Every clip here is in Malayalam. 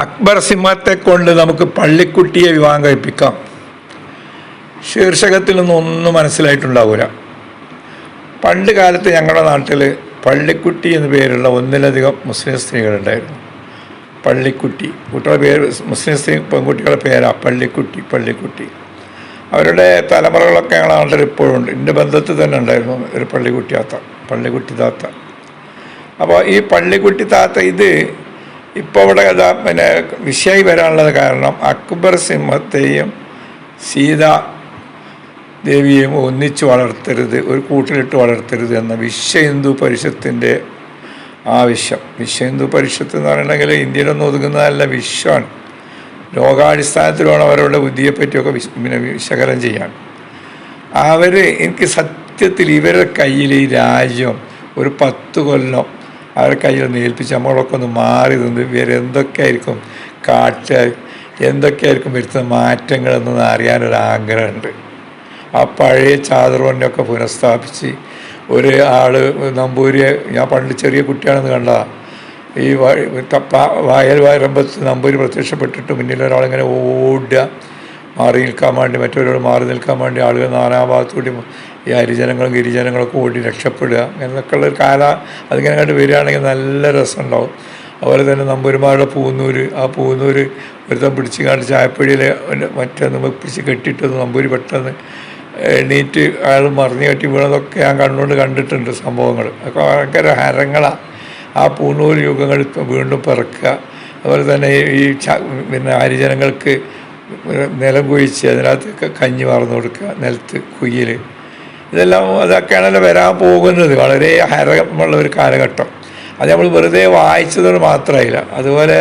അക്ബർ സിംഹത്തെ കൊണ്ട് നമുക്ക് പള്ളിക്കുട്ടിയെ വിവാഹം കഴിപ്പിക്കാം. ശീർഷകത്തിൽ നിന്നും ഒന്നും മനസ്സിലായിട്ടുണ്ടാവില്ല പണ്ട് കാലത്ത് ഞങ്ങളുടെ നാട്ടിൽ പള്ളിക്കുട്ടി എന്ന പേരുള്ള ഒന്നിലധികം മുസ്ലിം സ്ത്രീകളുണ്ടായിരുന്നു. പള്ളിക്കുട്ടി. കുട്ടികളുടെ പേര് മുസ്ലിം സ്ത്രീ പെൺകുട്ടികളുടെ പേരാണ് പള്ളിക്കുട്ടി പള്ളിക്കുട്ടി. അവരുടെ തലമുറകളൊക്കെ ഞങ്ങളുടെ നാട്ടിൽ ഇപ്പോഴും ഉണ്ട്. എന്റെ ബന്ധത്തിൽ തന്നെ ഉണ്ടായിരുന്നു ഒരു പള്ളിക്കുട്ടി താത്ത പള്ളിക്കുട്ടി താത്ത. അപ്പോൾ ഈ പള്ളിക്കുട്ടി താത്ത ഇത് ഇപ്പോൾ അവിടെ കഥ പിന്നെ വിഷയായി വരാനുള്ളത് കാരണം അക്ബർ സിംഹത്തെയും സീത ദേവിയെയും ഒന്നിച്ച് വളർത്തരുത് ഒരു കൂട്ടിലിട്ട് വളർത്തരുത് എന്ന വിശ്വ ഹിന്ദു പരിഷത്തിന്റെ ആവശ്യം. വിശ്വ ഹിന്ദു പരിഷത്ത് എന്ന് പറയണമെങ്കിൽ ഇന്ത്യയിലൊന്നും ഒതുങ്ങുന്നതല്ല വിശ്വമാണ് ലോകാടിസ്ഥാനത്തിൽ അവരുടെ ബുദ്ധിയെ പറ്റിയൊക്കെ വിശ് പിന്നെ വിശകലനം ചെയ്യാൻ. അവർ എനിക്ക് സത്യത്തിൽ ഇവരുടെ കയ്യിൽ ഈ രാജ്യം ഒരു പത്ത് കൊല്ലം അവരുടെ കയ്യിൽ നിന്ന് ഏൽപ്പിച്ച് നമ്മളൊക്കെ ഒന്ന് മാറി നിന്ന് എന്തൊക്കെയായിരിക്കും കാഴ്ച എന്തൊക്കെയായിരിക്കും വരുത്തുന്ന മാറ്റങ്ങളെന്ന് അറിയാനൊരു ആഗ്രഹമുണ്ട് ആ പഴയ ചാതുർവണ്ണിയൊക്കെ പുനഃസ്ഥാപിച്ച് ഒരു ആൾ നമ്പൂരിയെ ഞാൻ പണ്ട് ചെറിയ കുട്ടിയാണെന്ന് കണ്ട ഈ വയൽ വരമ്പത്ത് നമ്പൂരി പ്രത്യക്ഷപ്പെട്ടിട്ട് മുന്നിൽ ഒരാളിങ്ങനെ ഓടുക മാറി നിൽക്കാൻ വേണ്ടി മറ്റൊരാൾ മാറി നിൽക്കാൻ വേണ്ടി ആളുകൾ നാനാഭാഗത്തുകൂടി ഈ ഹരിജനങ്ങളും ഗിരിജനങ്ങളൊക്കെ ഓടി രക്ഷപ്പെടുക. എന്നൊക്കെ ഉള്ളൊരു കാല അതിങ്ങനെ കണ്ട് വരികയാണെങ്കിൽ നല്ല രസമുണ്ടാവും. അതുപോലെ തന്നെ നമ്പൂരിമാരുടെ പൂന്നൂര് ആ പൂന്നൂര് ഒരുത്തം പിടിച്ച് കണ്ട് ചായപ്പൊടിയിലെ മറ്റേ നമ്മൾ പിടിച്ച് കെട്ടിയിട്ടത് നമ്പൂരി പെട്ടെന്ന് എണീറ്റ് അയാൾ മറിഞ്ഞു കെട്ടി വീണതൊക്കെ ഞാൻ കണ്ടുകൊണ്ട് കണ്ടിട്ടുണ്ട് സംഭവങ്ങൾ. അപ്പോൾ ഭയങ്കര ഹരങ്ങളാണ് ആ പൂണൂർ യുഗങ്ങൾ വീണ്ടും പിറക്കുക. അതുപോലെ തന്നെ ഈ പിന്നെ ഹരിജനങ്ങൾക്ക് നിലം കുഴിച്ച് അതിനകത്തൊക്കെ കഞ്ഞി വാർന്നു കൊടുക്കുക നിലത്ത് കുയ്യിൽ ഇതെല്ലാം അതൊക്കെയാണല്ലോ വരാൻ പോകുന്നത്. വളരെ ഹരമുള്ള ഒരു കാലഘട്ടം. അത് നമ്മൾ വെറുതെ വായിച്ചത് മാത്രമായില്ല അതുപോലെ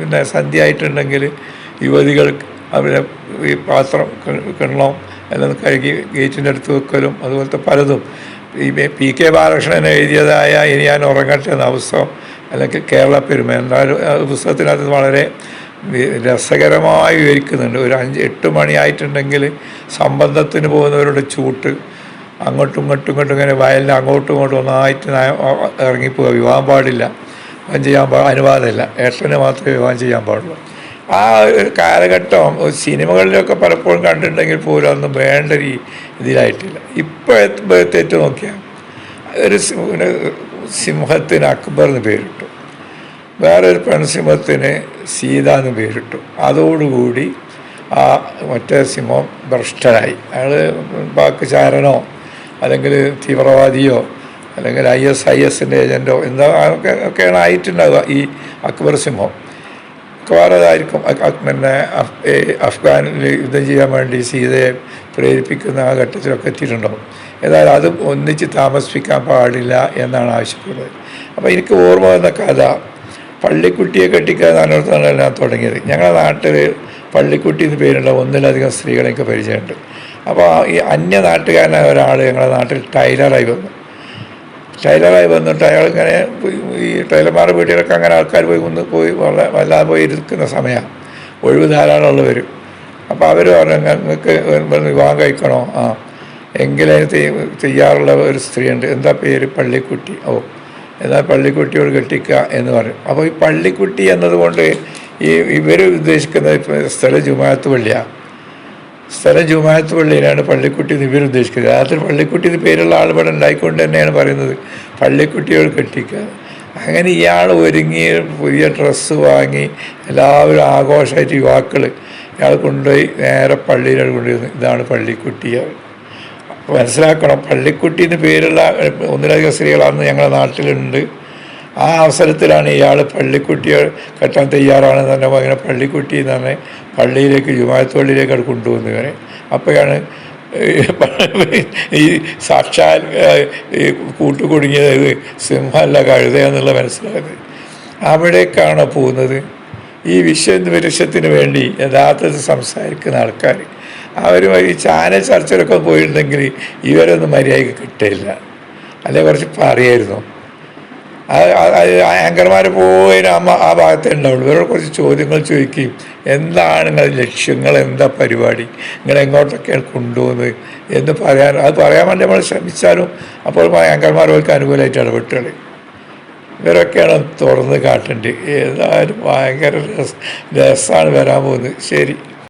പിന്നെ സന്ധ്യ ആയിട്ടുണ്ടെങ്കിൽ യുവതികൾ അവരെ ഈ പാത്രം കിണ്ണവും എല്ലാം കഴുകി ഗേറ്റിന്റെ അടുത്ത് വെക്കലും അതുപോലത്തെ പലതും. ഈ പി കെ ബാലകൃഷ്ണൻ എഴുതിയതായ ഇനി ഞാൻ ഉറങ്ങട്ടെ എന്ന പുസ്തകം അല്ലെങ്കിൽ കേരള പെരുമ എന്തായാലും ആ പുസ്തകത്തിനകത്ത് വളരെ രസകരമായി വിവരിക്കുന്നുണ്ട്. ഒരു അഞ്ച് എട്ട് മണിയായിട്ടുണ്ടെങ്കിൽ സംബന്ധത്തിന് പോകുന്നവരുടെ ചൂട്ട് അങ്ങോട്ടും ഇങ്ങോട്ടും ഇങ്ങോട്ടും ഇങ്ങനെ വയലിന് അങ്ങോട്ടും ഇങ്ങോട്ടും ഒന്നായിട്ട് നയ- ഇറങ്ങിപ്പോവുക വിവാഹം പാടില്ല. വിവാഹം ചെയ്യാൻ പാ അനുവാദമില്ല. ഏട്ടന് മാത്രമേ വിവാഹം ചെയ്യാൻ പാടുള്ളൂ. ആ ഒരു കാലഘട്ടം സിനിമകളിലൊക്കെ പലപ്പോഴും കണ്ടിട്ടുണ്ടെങ്കിൽ പോലും അതൊന്നും വേണ്ട രീ ഇതിലായിട്ടില്ല. ഇപ്പോഴത്തെ തെറ്റ് നോക്കിയാൽ ഒരു സിംഹത്തിന് അക്ബർ എന്ന് പേരിട്ടു. വേറൊരു പെൺസിംഹത്തിന് സീത എന്ന് പേരിട്ടു. അതോടുകൂടി ആ മറ്റേ സിംഹം ഭ്രഷ്ടനായി. അയാൾ ബാക്ക് ചാരനോ അല്ലെങ്കിൽ തീവ്രവാദിയോ അല്ലെങ്കിൽ ഐ എസ് ഐ എസിന്റെ ഏജന്റോ എന്താ ഒക്കെ ഒക്കെയാണ് ആയിട്ടുണ്ടാവുക ഈ അക്ബർ സിംഹം. മിക്കവാറതായിരിക്കും പിന്നെ അഫ്ഗാനിൽ യുദ്ധം ചെയ്യാൻ വേണ്ടി സീതയെ പ്രേരിപ്പിക്കുന്ന ആ ഘട്ടത്തിലൊക്കെ എത്തിയിട്ടുണ്ടാവും. ഏതായാലും അതും ഒന്നിച്ച് താമസിപ്പിക്കാൻ പാടില്ല എന്നാണ് ആവശ്യപ്പെടുന്നത്. അപ്പോൾ എനിക്ക് ഓർമ്മ വന്ന കഥ പള്ളിക്കുട്ടിയെ കെട്ടിക്കാൻ നാനോർത്താണ് ഞാൻ തുടങ്ങിയത്. ഞങ്ങളുടെ നാട്ടിൽ പള്ളിക്കുട്ടി എന്ന് പേരുള്ള ഒന്നിലധികം സ്ത്രീകളെയൊക്കെ പരിചയമുണ്ട്. അപ്പോൾ ഈ അന്യ നാട്ടുകാരനായ ഒരാൾ ഞങ്ങളുടെ നാട്ടിൽ ടൈലറായി വന്നു. ടൈലറായി വന്നിട്ട് അയാൾ ഇങ്ങനെ ഈ ടൈലർമാരുടെ വീട്ടിലൊക്കെ അങ്ങനെ ആൾക്കാർ പോയി ഒന്ന് പോയി വളരെ വല്ലാതെ പോയി ഇരിക്കുന്ന സമയമാണ് ഒഴിവ് ധാരാളം വരും. അപ്പോൾ അവർ പറഞ്ഞു നിങ്ങൾക്ക് വിവാഹം കഴിക്കണോ? ആ. എങ്കിലതിന് ചെയ്യ- ചെയ്യാറുള്ള ഒരു സ്ത്രീയുണ്ട്. എന്താ പേര്? പള്ളിക്കുട്ടി. ഓ എന്നാൽ പള്ളിക്കുട്ടിയോട് കെട്ടിക്കുക എന്ന് പറയും. അപ്പോൾ ഈ പള്ളിക്കുട്ടി എന്നതുകൊണ്ട് ഈ ഇവർ ഉദ്ദേശിക്കുന്ന സ്ഥല ജുമാത്ത് പള്ളിയാണ് സ്ഥലം ജുമാത്ത് പള്ളിയിലാണ് പള്ളിക്കുട്ടി എന്ന് ഇവരുദ്ദേശിക്കുന്നത് രാത്രി പള്ളിക്കുട്ടി എന്ന് പേരുള്ള ആൾ ഇവിടെ ഉണ്ടായിക്കൊണ്ട് തന്നെയാണ് പറയുന്നത്. പള്ളിക്കുട്ടിയോട് കെട്ടിക്കുക അങ്ങനെ ഇയാൾ ഒരുങ്ങി പുതിയ ഡ്രസ്സ് വാങ്ങി എല്ലാവരും ആഘോഷമായിട്ട് യുവാക്കൾ ഇയാൾ കൊണ്ടുപോയി നേരെ പള്ളിയിലാണ് കൊണ്ടുവരുന്നത്. ഇതാണ് പള്ളിക്കുട്ടിയ മനസ്സിലാക്കണം പള്ളിക്കുട്ടി എന്ന് പേരുള്ള ഒന്നിലധികം സ്ത്രീകളാണെന്ന് ഞങ്ങളുടെ നാട്ടിലുണ്ട്. ആ അവസരത്തിലാണ് ഇയാൾ പള്ളിക്കുട്ടിയെ കെട്ടാൻ തയ്യാറാണെന്ന് പറഞ്ഞപ്പോൾ അങ്ങനെ പള്ളിക്കുട്ടി എന്ന് പറഞ്ഞ് പള്ളിയിലേക്ക് ജുമായത്ത് അവിടെ കൊണ്ടുവന്നു ഇവരെ. അപ്പോഴാണ് ഈ സാക്ഷാൽ ഈ കൂട്ടുകുടുങ്ങിയത് സിംഹമല്ല കഴുതയെന്നുള്ള മനസ്സിലായത്. അവിടേക്കാണ് പോകുന്നത്. ഈ വിശ്വവിരുഷത്തിന് വേണ്ടി യഥാർത്ഥത്തിൽ സംസാരിക്കുന്ന ആൾക്കാർ. അവരുമായി ഈ ചാനൽ ചർച്ചയിലൊക്കെ പോയിട്ടുണ്ടെങ്കിൽ ഇവരൊന്നും മര്യാദയ്ക്ക് കിട്ടില്ല അല്ലെ കുറച്ച് പറയായിരുന്നു. ആങ്കർമാർ പോയി അമ്മ ആ ഭാഗത്തേ ഉണ്ടാവുള്ളൂ ഇവരോട് കുറച്ച് ചോദ്യങ്ങൾ ചോദിക്കുകയും എന്താണ് നിങ്ങളുടെ ലക്ഷ്യങ്ങൾ എന്താ പരിപാടി? നിങ്ങൾ എങ്ങോട്ടൊക്കെയാണ് കൊണ്ടുപോകുന്നത്? എന്ന് പറയാൻ അത് പറയാൻ വേണ്ടി നമ്മൾ ശ്രമിച്ചാലും അപ്പോൾ ആങ്കർമാർ അവർക്ക് അനുകൂലമായിട്ട് ഇടപെട്ടുകളെ. ഇവരൊക്കെയാണ് തുറന്ന് കാട്ടേണ്ടത്. ഏതായാലും ഭയങ്കര രസ രസമാണ് വരാൻ പോകുന്നത്. ശരി.